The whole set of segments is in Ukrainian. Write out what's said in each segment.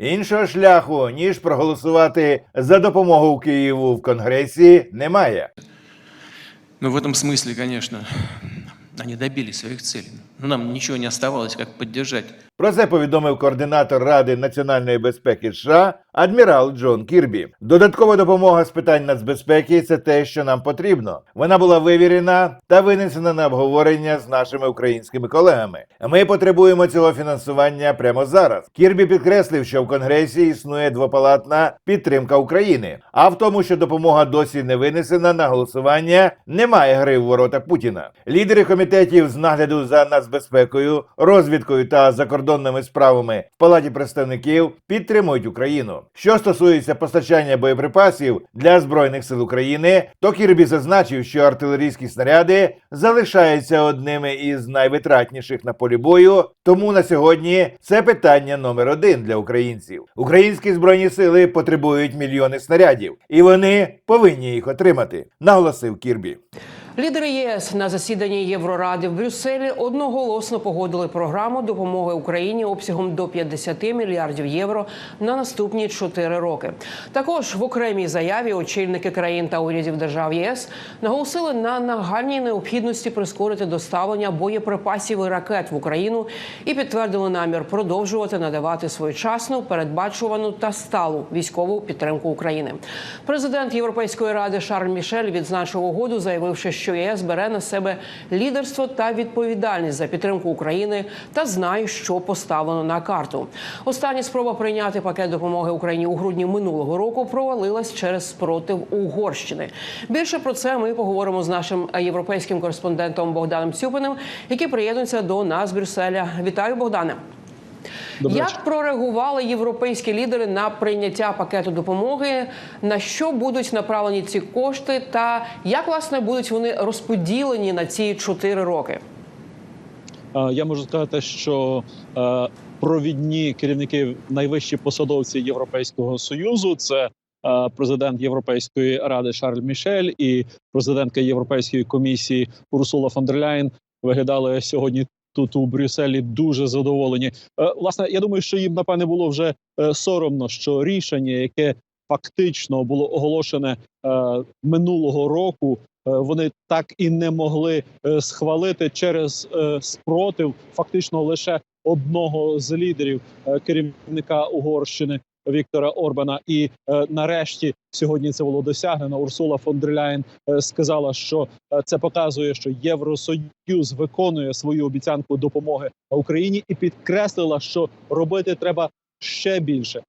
Іншого шляху ніж проголосувати за допомогу Києву в Конгресі немає. Ну в этом смысле, конечно, они добились своих целей. Но нам ничего не оставалось, как поддержать Про це повідомив координатор Ради національної безпеки США адмірал Джон Кірбі. Додаткова допомога з питань нацбезпеки це те, що нам потрібно. Вона була вивірена та винесена на обговорення з нашими українськими колегами. Ми потребуємо цього фінансування прямо зараз. Кірбі підкреслив, що в Конгресі існує двопалатна підтримка України. А в тому, що допомога досі не винесена на голосування, немає гри в ворота Путіна. Лідери комітетів з нагляду за нацбезпекою, розвідкою та закордонними справами в Палаті представників підтримують Україну. Що стосується постачання боєприпасів для збройних сил України, то Кірбі зазначив, що артилерійські снаряди залишаються одними із найвитратніших на полі бою. Тому на сьогодні це питання номер один для українців. Українські збройні сили потребують мільйони снарядів, і вони повинні їх отримати, наголосив Кірбі. Лідери ЄС на засіданні Євроради в Брюсселі одноголосно погодили програму допомоги Україні обсягом до 50 мільярдів євро на наступні 4 роки. Також в окремій заяві очільники країн та урядів держав ЄС наголосили на нагальній необхідності прискорити доставлення боєприпасів і ракет в Україну і підтвердили намір продовжувати надавати своєчасну, передбачувану та сталу військову підтримку України. Президент Європейської ради Шарль Мішель відзначив угоду, заявивши, що ЄС бере на себе лідерство та відповідальність за підтримку України та знає, що поставлено на карту. Остання спроба прийняти пакет допомоги Україні у грудні минулого року провалилась через спротив Угорщини. Більше про це ми поговоримо з нашим європейським кореспондентом Богданом Цюпиним, який приєднується до нас з Брюсселя. Вітаю, Богдане. Як прореагували європейські лідери на прийняття пакету допомоги? На що будуть направлені ці кошти, та як власне будуть вони розподілені на ці чотири роки? Е, Я можу сказати, що е, провідні керівники, найвищі посадовці Європейського союзу це е, президент Європейської ради Шарль Мішель і президентка Європейської комісії Урсула фон дер Ляйн виглядали сьогодні. Тут у Брюсселі дуже задоволені. Е, Власне, я думаю, що їм напевне було вже е, соромно, що рішення, яке фактично було оголошене е, минулого року, вони так і не могли схвалити через спротив фактично лише одного з лідерів керівника Угорщини Віктора Орбана. І е, нарешті сьогодні це було досягнено. Урсула фон дер Ляєн е, сказала, що е, це показує, що Євросоюз виконує свою обіцянку допомоги Україні, і підкреслила, що робити треба ще більше.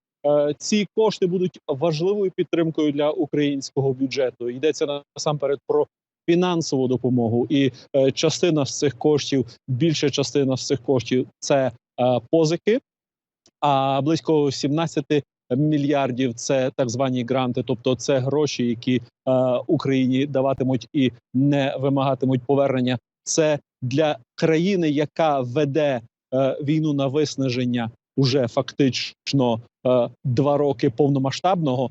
Ці кошти будуть важливою підтримкою для українського бюджету. Йдеться насамперед про фінансову допомогу, і частина з цих коштів, більша частина з цих коштів це позики, а близько 17 мільярдів це так звані гранти, тобто це гроші, які е, Україні даватимуть і не вимагатимуть повернення. Це для країни, яка веде е, війну на виснаження уже фактично е, два роки повномасштабного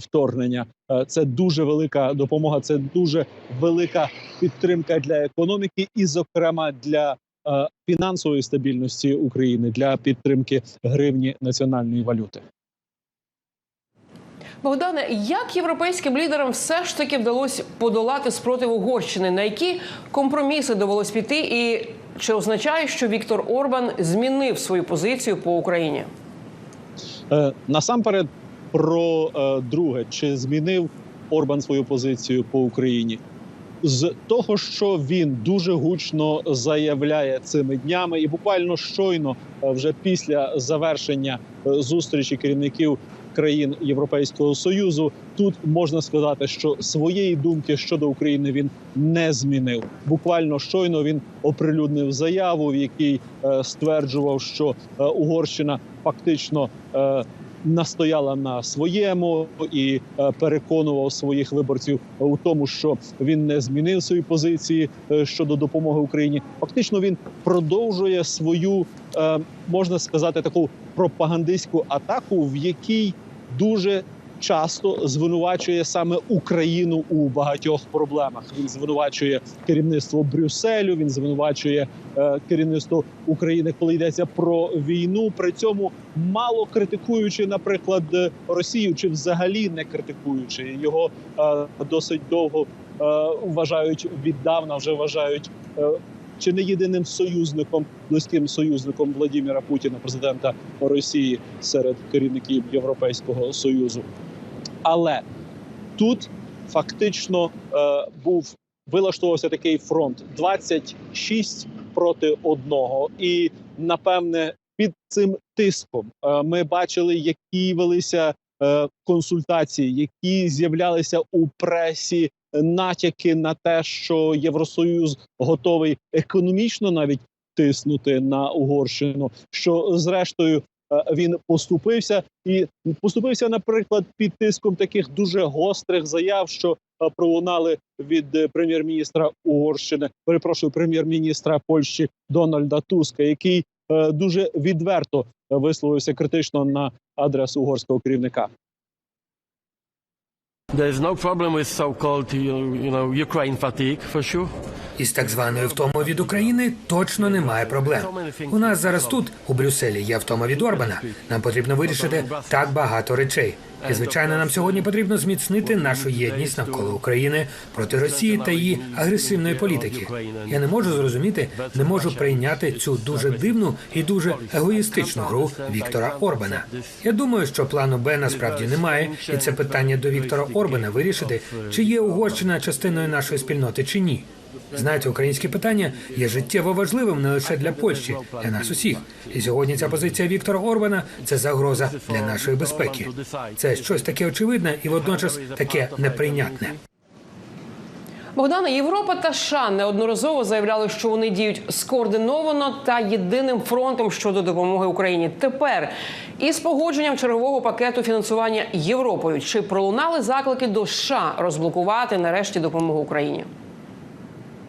вторгнення. Це дуже велика допомога. Це дуже велика підтримка для економіки, і, зокрема, для фінансової стабільності України для підтримки гривні національної валюти. Богдане, як європейським лідерам все ж таки вдалося подолати спротив Угорщини? На які компроміси довелось піти, і чи означає, що Віктор Орбан змінив свою позицію по Україні? Е, Насамперед, про е, друге, чи змінив Орбан свою позицію по Україні? З того, що він дуже гучно заявляє цими днями, і буквально щойно, е, вже після завершення е, зустрічі керівників країн Європейського союзу, тут можна сказати, що своєї думки щодо України він не змінив. Буквально щойно він оприлюднив заяву, в якій е, стверджував, що Угорщина фактично настояла на своєму і е, переконував своїх виборців у тому, що він не змінив свої позиції е, щодо допомоги Україні. Фактично він продовжує свою, е, можна сказати, таку пропагандистську атаку, в якій дуже часто звинувачує саме Україну у багатьох проблемах. Він звинувачує керівництво Брюсселю. Він звинувачує е, керівництво України, коли йдеться про війну. При цьому мало критикуючи, наприклад, Росію, чи взагалі не критикуючи його е, досить довго е, вважають віддавна, вже вважають. е, Чи не єдиним союзником, близьким союзником Владимира Путіна, президента Росії, серед керівників Європейського союзу. Але тут фактично е, був вилаштовувався такий фронт: 26 проти одного. І напевне, під цим тиском е, ми бачили, які велися е, консультації, які з'являлися у пресі натяки на те, що Євросоюз готовий економічно навіть тиснути на Угорщину. Що зрештою він поступився і поступився, наприклад, під тиском таких дуже гострих заяв, що е, пролунали від е, прем'єр-міністра Угорщини, перепрошую, прем'єр-міністра Польщі Дональда Туска, який е, дуже відверто висловився критично на адресу угорського керівника. There's no problem with so-called, you. Із так званою втомою від України точно немає проблем. У нас зараз тут, у Брюсселі, є втома від Орбана. Нам потрібно вирішити так багато речей. І звичайно, нам сьогодні потрібно зміцнити нашу єдність навколо України проти Росії та її агресивної політики. Я не можу зрозуміти, не можу прийняти цю дуже дивну і дуже егоїстичну гру Віктора Орбана. Я думаю, що плану Б насправді немає, і це питання до Віктора Орбана вирішити, чи є Угорщина частиною нашої спільноти чи ні. Знаєте, українське питання є життєво важливим не лише для Польщі, для нас усіх. І сьогодні ця позиція Віктора Орбана це загроза для нашої безпеки. Це щось таке очевидне і водночас таке неприйнятне. Богдана, Європа та США неодноразово заявляли, що вони діють скоординовано та єдиним фронтом щодо допомоги Україні. Тепер із погодженням чергового пакету фінансування Європою чи пролунали заклики до США розблокувати нарешті допомогу Україні?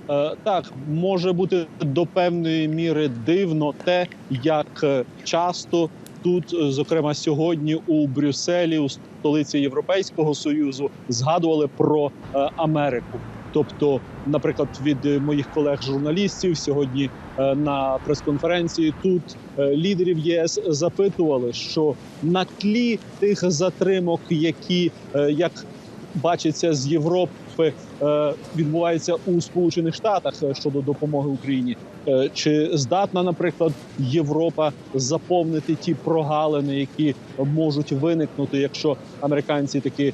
Е, Так, може бути до певної міри дивно те, як е, часто тут, е, зокрема сьогодні, у Брюсселі, у столиці Європейського союзу, згадували про Америку. Тобто, наприклад, від моїх колег-журналістів сьогодні на прес-конференції тут лідерів ЄС запитували, що на тлі тих затримок, які як бачиться з Європи, е, відбувається у Сполучених Штатах е, щодо допомоги Україні. Е, Чи здатна, наприклад, Європа заповнити ті прогалини, які можуть виникнути, якщо американці таки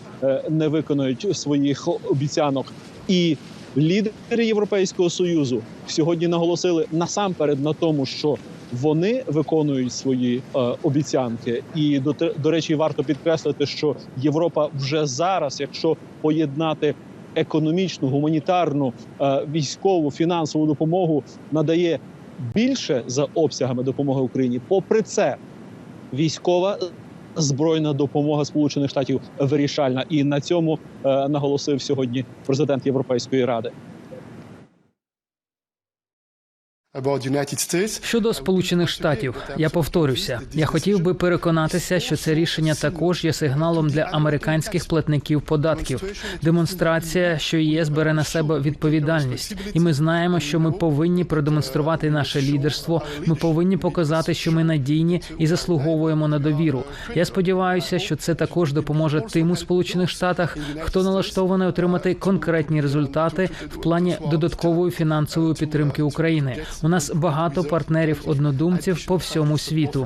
не виконають своїх обіцянок? І лідери Європейського союзу сьогодні наголосили насамперед на тому, що вони виконують свої е, обіцянки, і до, до речі, варто підкреслити, що Європа вже зараз, якщо поєднати економічну, гуманітарну, е, військову, фінансову допомогу, надає більше за обсягами допомоги Україні. Попри це, військова збройна допомога Сполучених Штатів вирішальна, і на цьому е, наголосив сьогодні президент Європейської ради. Щодо Сполучених Штатів, я повторюся, я хотів би переконатися, що це рішення також є сигналом для американських платників податків. Демонстрація, що ЄС бере на себе відповідальність, і ми знаємо, що ми повинні продемонструвати наше лідерство. Ми повинні показати, що ми надійні і заслуговуємо на довіру. Я сподіваюся, що це також допоможе тим у Сполучених Штатах, хто налаштований отримати конкретні результати в плані додаткової фінансової підтримки України. У нас багато партнерів однодумців по всьому світу.